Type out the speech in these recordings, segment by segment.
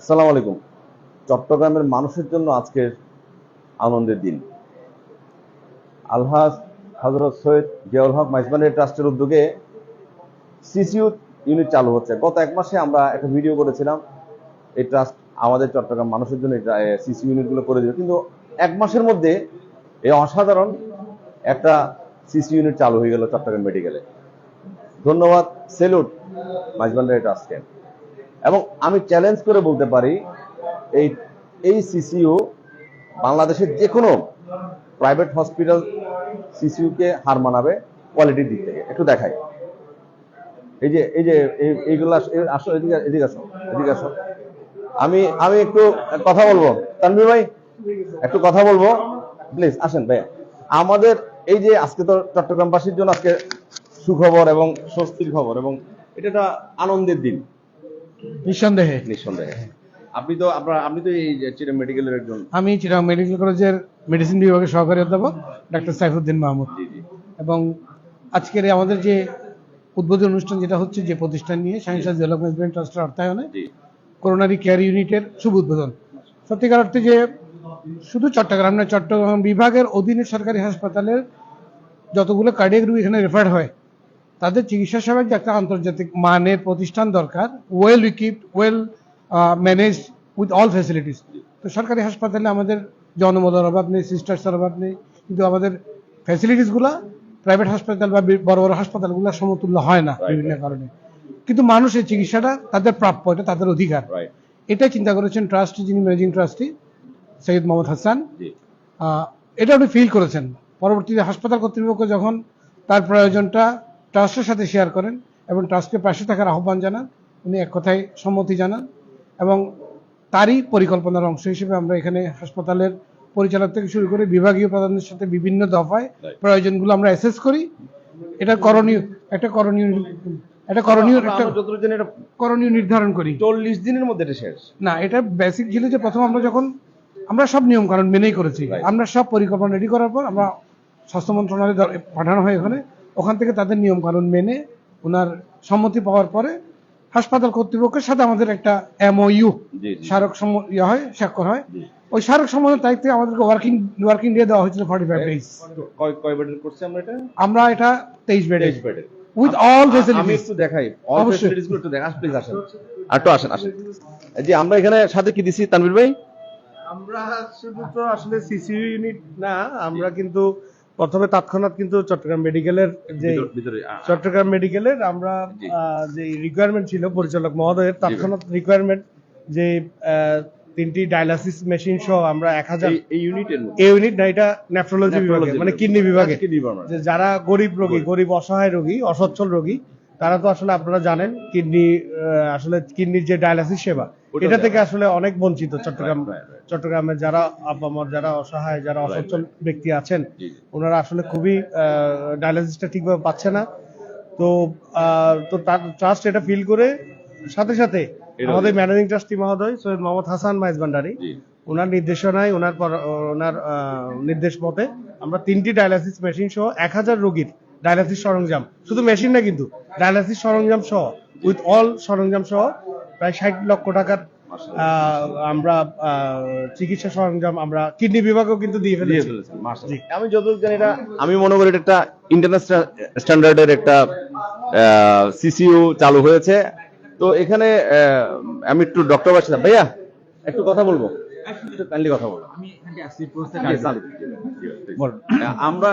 আসসালামু আলাইকুম। চট্টগ্রামের মানুষের জন্য আজকের আনন্দের দিন। আলহাজ হজরত সৈয়দ জিয়াউল হক মাইজবানি ট্রাস্টের উদ্যোগে সিসিউ ইউনিট চালু হচ্ছে। গত এক মাসে আমরা একটা ভিডিও করেছিলাম। এই ট্রাস্ট আমাদের চট্টগ্রাম মানুষের জন্য সিসি ইউনিটগুলো করে দিল কিন্তু এক মাসের মধ্যে এই অসাধারণ একটা সিসি ইউনিট চালু হয়ে গেল চট্টগ্রাম মেডিকেলে। ধন্যবাদ। সেলুট মাইজবান্ডারি ট্রাস্টকে। এবং আমি চ্যালেঞ্জ করে বলতে পারি, এই এই সিসিউ বাংলাদেশের যে কোনো প্রাইভেট হসপিটাল সিসিউকে হার মানাবে কোয়ালিটির দিক থেকে। একটু দেখাই। এই যে এই যে, এই- এইগুলো আসো, এদিকে এদিকে আসো এদিকে আসো। আমি আমি একটু কথা বলব। তানভীর ভাই, একটু কথা বলব? প্লিজ আসেন ভাইয়া। আমাদের এই যে আজকে তো চট্টগ্রামবাসীর জন্য আজকে সুখবর এবং স্বস্তির খবর এবং এটা একটা আনন্দের দিন। নিঃসন্দেহে। নিঃসন্দেহে। আপনি তো আপনার আপনি তো এই চিরাং মেডিকেলের একজন। আমি চিরাং মেডিকেল কলেজের মেডিসিন বিভাগের সহকারী অধ্যাপক ডাক্তার সাইফুদ্দিন মাহমুদ। এবং আজকের আমাদের যে উদ্বোধন অনুষ্ঠান যেটা হচ্ছে যে প্রতিষ্ঠান নিয়ে সায়েন্স ডেভেলপমেন্ট ট্রাস্টের অর্থায়নে করোনারি কেয়ার ইউনিটের শুভ উদ্বোধন। সত্যিকার অর্থে যে শুধু চট্টগ্রাম না চট্টগ্রাম বিভাগের অধীনে সরকারি হাসপাতালের যতগুলো কার্ডিয়াক রোগী এখানে রেফার হয় তাদের চিকিৎসা সেবার যে একটা আন্তর্জাতিক মানের প্রতিষ্ঠান দরকার well equipped well manage with all facilities তো সরকারি হাসপাতালে আমাদের জনবলের অভাব নেই সিস্টার্সের অভাব নেই কিন্তু আমাদের ফ্যাসিলিটিসগুলো প্রাইভেট হাসপাতাল বা বড় বড় হাসপাতালগুলো সমতুল্য হয় না বিভিন্ন কারণে। কিন্তু মানুষের চিকিৎসাটা তাদের প্রাপ্য এটা তাদের অধিকার। এটাই চিন্তা করেছেন ট্রাস্টি যিনি ম্যানেজিং ট্রাস্টি সৈয়দ মোহাম্মদ হাসান। এটা উনি ফিল করেছেন। পরবর্তীতে হাসপাতাল কর্তৃপক্ষ যখন তার প্রয়োজনটা ট্রাস্টের সাথে শেয়ার করেন এবং ট্রাস্টকে পাশে থাকার আহ্বান জানান। উনি এক কথায় সম্মতি জানান এবং তারই পরিকল্পনার অংশ হিসেবে আমরা এখানে হাসপাতালের পরিচালক থেকে শুরু করে বিভাগীয় প্রধানদের সাথে বিভিন্ন দফায় প্রয়োজনগুলো আমরা অ্যাসেস করি। এটা করণীয় একটা করণীয় একটা করণীয় একটা জানি এটা করণীয় নির্ধারণ করি। চল্লিশ দিনের মধ্যে এটা শেষ। না এটা বেসিক ছিল যে প্রথম আমরা যখন আমরা সব নিয়ম কানুন মেনেই করেছি। আমরা সব পরিকল্পনা রেডি করার পর আমরা স্বাস্থ্য মন্ত্রণালয়ে পাঠানো হয় ওখানে ওখান থেকে তাদের নিয়ম কানুন মেনে ওনার সম্মতি পাওয়ার পরে হাসপাতাল কর্তৃপক্ষের সাথে আমাদের একটা এমওইউ জি জি স্মারক ইয়ে হয় স্বাক্ষর হয়। ওই স্মারক সম্বন্ধে দায়িত্বে আমাদেরকে ওয়ার্কিং ওয়ার্কিং ডে দেওয়া হয়েছিল ফর্টি ফাইভ ডেজ কয় কয় বেডের করছি আমরা এটা? আমরা এটা তেইশ বেডে তেইশ বেডের উইথ অল আমি একটু দেখাই। অল। ফ্যাসিলিটিসগুলো একটু দেখান প্লিজ আসেন। আর একটু আসেন আসেন। এই যে আমরা এখানে সাথে কি দিছি তানভীর ভাই? আমরা শুধু তো আসলে সিসি ইউনিট না আমরা কিন্তু প্রথমে তৎক্ষণাৎ কিন্তু চট্টগ্রাম মেডিকেলের যে চট্টগ্রাম মেডিকেলের আমরা যে রিকোয়ারমেন্ট ছিল পরিচালক মহোদয়ের তৎক্ষণাৎ রিকোয়ারমেন্ট যে আহ, তিনটি ডায়ালাসিস মেশিন সহ আমরা এক হাজার এই- ইউনিট না এটা নেফ্রোলজি বিভাগে মানে কিডনি বিভাগে যারা গরিব রোগী গরিব অসহায় রোগী অসচ্ছল রোগী তারা তো আসলে আপনারা জানেন কিডনি আসলে কিডনির যে ডায়ালাসিস সেবা এটা থেকে আসলে অনেক বঞ্চিত চট্টগ্রাম. চট্টগ্রামের যারা আপামর যারা অসহায় যারা অসচ্ছল ব্যক্তি আছেন। ওনারা আসলে খুবই ডায়ালিসিসটা ঠিকভাবে পাচ্ছে না। তো তো তার ট্রাস্ট এটা ফিল করে সাথে সাথে আমাদের ম্যানেজিং ট্রাস্টি মহোদয় সৈয়দ মোহাম্মদ হাসান মাইজ ভান্ডারি ওনার নির্দেশনায় ওনার পর- ওনার নির্দেশ মতে আমরা তিনটি ডায়ালাসিস মেশিন সহ এক হাজার রোগীর ডায়ালাসিস সরঞ্জাম শুধু মেশিন না কিন্তু ডায়ালাসিস সরঞ্জাম সহ উইথ অল সরঞ্জাম সহ প্রায় ষাট লক্ষ টাকার আমরা চিকিৎসা সরঞ্জাম আমরা কিডনি বিভাগেও কিন্তু দিয়ে ফেলেছি। আমি যতদূর জানি এটা আমি মনে করি এটা একটা ইন্টারন্যাশনাল স্ট্যান্ডার্ডের একটা সিসিউ চালু হয়েছে। তো এখানে আমি একটু ডক্টর বাসা ভাইয়া একটু কথা বলব? একটু কাইন্ডলি কথা বলব আমরা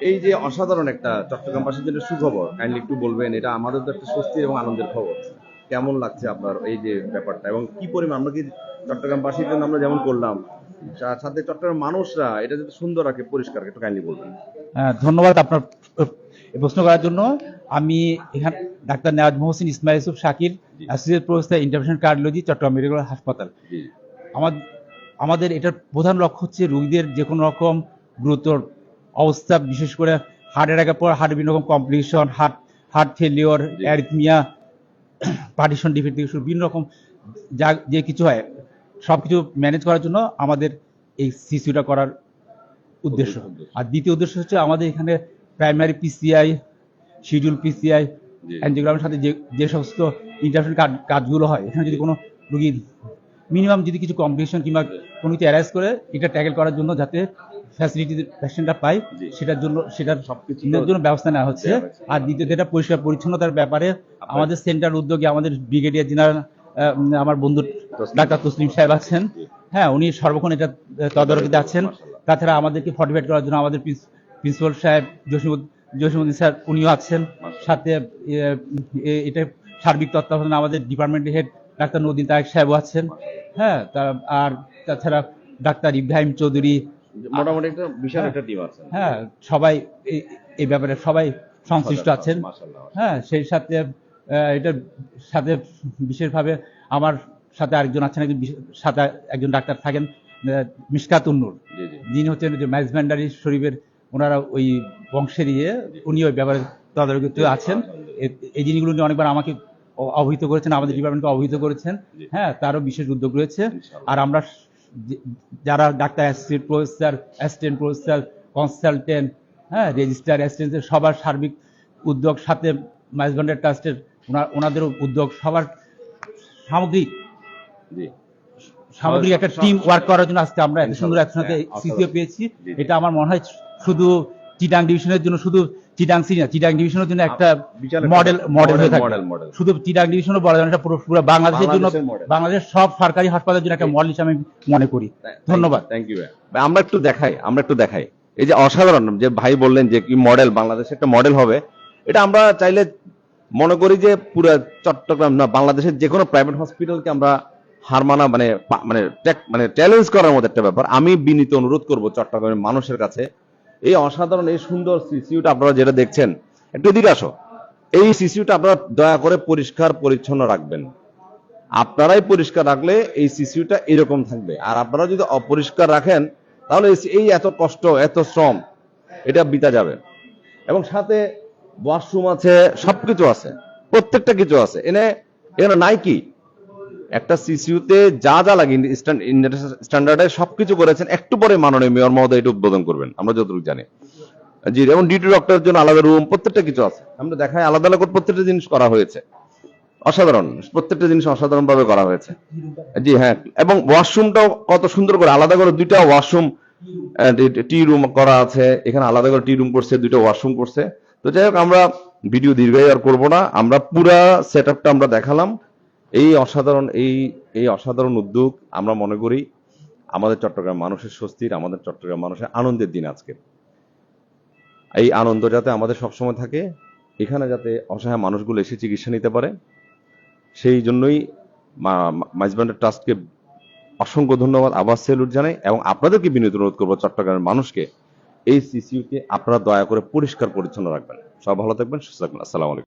এই যে অসাধারণ একটা চট্টগ্রামবাসীর জন্য সুখবর কাইন্ডলি একটু বলবেন এটা আমাদের তো একটা স্বস্তি এবং আনন্দের খবর। কেমন লাগছে আপনার এই যে ব্যাপারটা এবং কি পরিমাণ আমরা কি চট্টগ্রামবাসীর জন্য আমরা যেমন করলাম সাথে চট্টগ্রাম মানুষরা এটা যদি সুন্দর রাখে পরিষ্কার একটু কাইন্ডলি বলবেন। হ্যাঁ, ধন্যবাদ আপনার প্রশ্ন করার জন্য। আমি এখানে doctor Newaz Mohsin Ismail Yusuf Shakir associate professor intervention cardiology Chittagong medical হাসপাতাল। জি। আমাদের আমাদের এটার প্রধান লক্ষ্য হচ্ছে রোগীদের যে কোনো রকম গুরুতর অবস্থা বিশেষ করে হার্ট অ্যাটাকের পর হার্ট বিভিন্ন রকম complication heart heart failure. Arrhythmia partition defect থেকে শুরু বিভিন্ন রকম যা যে কিছু হয় সব কিছু ম্যানেজ করার জন্য আমাদের এই সিসিউটা করার উদ্দেশ্য। আর দ্বিতীয় উদ্দেশ্য হচ্ছে আমাদের এখানে প্রাইমারি পিসিআই শিডিউল পিসিআই জি। অ্যানজিওগ্রামের সাথে যে যে সমস্ত ইন্টারভেনশন কাজগুলো হয় এখানে যদি কোনো রুগীর মিনিমাম যদি কিছু কম্পিটিশন কিংবা কোনো কিছু অ্যারেস্ট করে এটা ট্যাকেল করার জন্য যাতে ফ্যাসিলিটি পেশেন্টরা পায় সেটার জন্য সেটার সবকিছু সবকিছুর জন্য ব্যবস্থা নেওয়া হচ্ছে। আর দ্বিতীয়ত এটা পরিষ্কার পরিচ্ছন্নতার ব্যাপারে আমাদের সেন্টার উদ্যোগে আমাদের ব্রিগেডিয়ার জেনারেল আমার বন্ধু ডাক্তার তসলিম সাহেব আছেন। হ্যাঁ উনি সর্বক্ষণ এটা তদারকিতে আছেন। তাছাড়া আমাদেরকে ফর্টিফাইড করার জন্য আমাদের প্রিন্সিপাল সাহেব জসিমুদ্দিন জসিমুদ্দিন স্যার উনিও আছেন। সাথে এটা সার্বিক তত্ত্বাবধানে আমাদের ডিপার্টমেন্টের হেড ডাক্তার নদীন তায়েক সাহেবও আছেন। হ্যাঁ আর তাছাড়া ডাক্তার ইব্রাহিম চৌধুরী মোটামুটি একটা বিশাল একটা টিম আছে। হ্যাঁ সবাই এই- ব্যাপারে সবাই সংশ্লিষ্ট আছেন। হ্যাঁ সেই সাথে এটার সাথে বিশেষভাবে আমার সাথে আরেকজন আছেন একজন সাথে একজন ডাক্তার থাকেন আহ, মিশকাত উন্নুর। যিনি হচ্ছেন যে ম্যাজম্যান্ডারি শরীফের ওনারা ওই বংশের ইয়ে উনি ওই ব্যাপারে তদারকিতে আছেন। এই জিনিসগুলো নিয়ে অনেকবার আমাকে অবহিত করেছেন আমাদের ডিপার্টমেন্টকে অবহিত করেছেন। হ্যাঁ তারও বিশেষ উদ্যোগ রয়েছে। আর আমরা যারা doctor assistant professor assistant professor consultant হ্যাঁ রেজিস্ট্রার অ্যাসিস্ট্যান্ট সবার সার্বিক উদ্যোগ সাথে ম্যাজব্যান্ডার ট্রাস্টের ওনাদেরও উদ্যোগ সবার সামগ্রিক সামগ্রিক একটা টিম ওয়ার্ক করার জন্য আজকে আমরা এত সুন্দর হ্যাঁ, সিসিও পেয়েছি। এটা আমার মনে হয় শুধু চিটাং ডিভিশনের জন্য শুধু চিটাং সিটি না চিটাং ডিভিশনের জন্য একটা মডেল মডেল হয়ে model। শুধু চিটাং ডিভিশনও বলা যায় না, পুরো পুরো বাংলাদেশের জন্য বাংলাদেশের সব সরকারি হাসপাতালের জন্য একটা মডেল হিসেবে আমি মনে করি। ধন্যবাদ। থ্যাংক ইউ আমরা একটু দেখাই আমরা একটু দেখাই। এই যে অসাধারণ যে ভাই বললেন যে কি মডেল বাংলাদেশে একটা মডেল হবে এটা আমরা চাইলে মনে করি যে পুরো চট্টগ্রাম না বাংলাদেশের যে কোনো প্রাইভেট হসপিটালকে আমরা হার মানা মানে মানে মানে চ্যালেঞ্জ করার মতো একটা ব্যাপার। আমি বিনীত অনুরোধ করব চট্টগ্রামের মানুষের কাছে এই অসাধারণ, এই সুন্দর সিসিউটা আপনারা যেটা দেখছেন, একটু এদিকে আসো। এই সিসিউটা আপনারা দয়া করে পরিষ্কার, পরিচ্ছন্ন রাখবেন। আপনারাই পরিষ্কার রাখলে এই সিসিউটা এরকম থাকবে। আর আপনারা যদি অপরিষ্কার রাখেন, তাহলে এই- এত কষ্ট, এত শ্রম, এটা বিতা যাবে। এবং সাথে ওয়াশরুম আছে, সবকিছু আছে, প্রত্যেকটা কিছু আছে। এনে, এখানে নাই কি একটা সিসিউতে যা যা লাগে স্ট্যান্ডার্ডে সবকিছু করেছেন, একটু পরে মাননীয় মেয়র মহোদয় এটা উদ্বোধন করবেন, আমরা যতটুকু জানি। জি এবং ডিউটি ডক্টরের জন্য আলাদা রুম প্রত্যেকটা কিছু আছে। আমরা দেখাই, আলাদা আলাদা প্রত্যেকটা জিনিস করা হয়েছে। অসাধারণ, প্রত্যেকটা জিনিস অসাধারণ ভাবে করা হয়েছে। জি হ্যাঁ এবং ওয়াশরুমটাও কত সুন্দর করে, আলাদা করে দুইটা ওয়াশরুম টি রুম করা আছে, এখানে আলাদা করে টি রুম করছে, দুইটা ওয়াশরুম করছে। তো যাই হোক, আমরা ভিডিও দীর্ঘায়ী আর করব না, আমরা পুরা সেট আমরা দেখালাম। এই অসাধারণ, এই এই অসাধারণ উদ্যোগ আমরা মনে করি আমাদের চট্টগ্রাম মানুষের স্বস্তির, আমাদের চট্টগ্রাম মানুষের আনন্দের দিন আজকে। এই আনন্দ যাতে আমাদের সবসময় থাকে, এখানে যাতে অসহায় মানুষগুলো এসে চিকিৎসা নিতে পারে, সেই জন্যই মাইজবান্ডার ট্রাস্টকে অসংখ্য ধন্যবাদ আবার সেলুট জানাই এবং আপনাদেরকে বিনীত অনুরোধ করব চট্টগ্রামের মানুষকে, এই সিসিউকে আপনারা দয়া করে পরিষ্কার পরিচ্ছন্ন রাখবেন। সব ভালো থাকবেন, সুস্থ থাকবেন, আসসালামু আলাইকুম।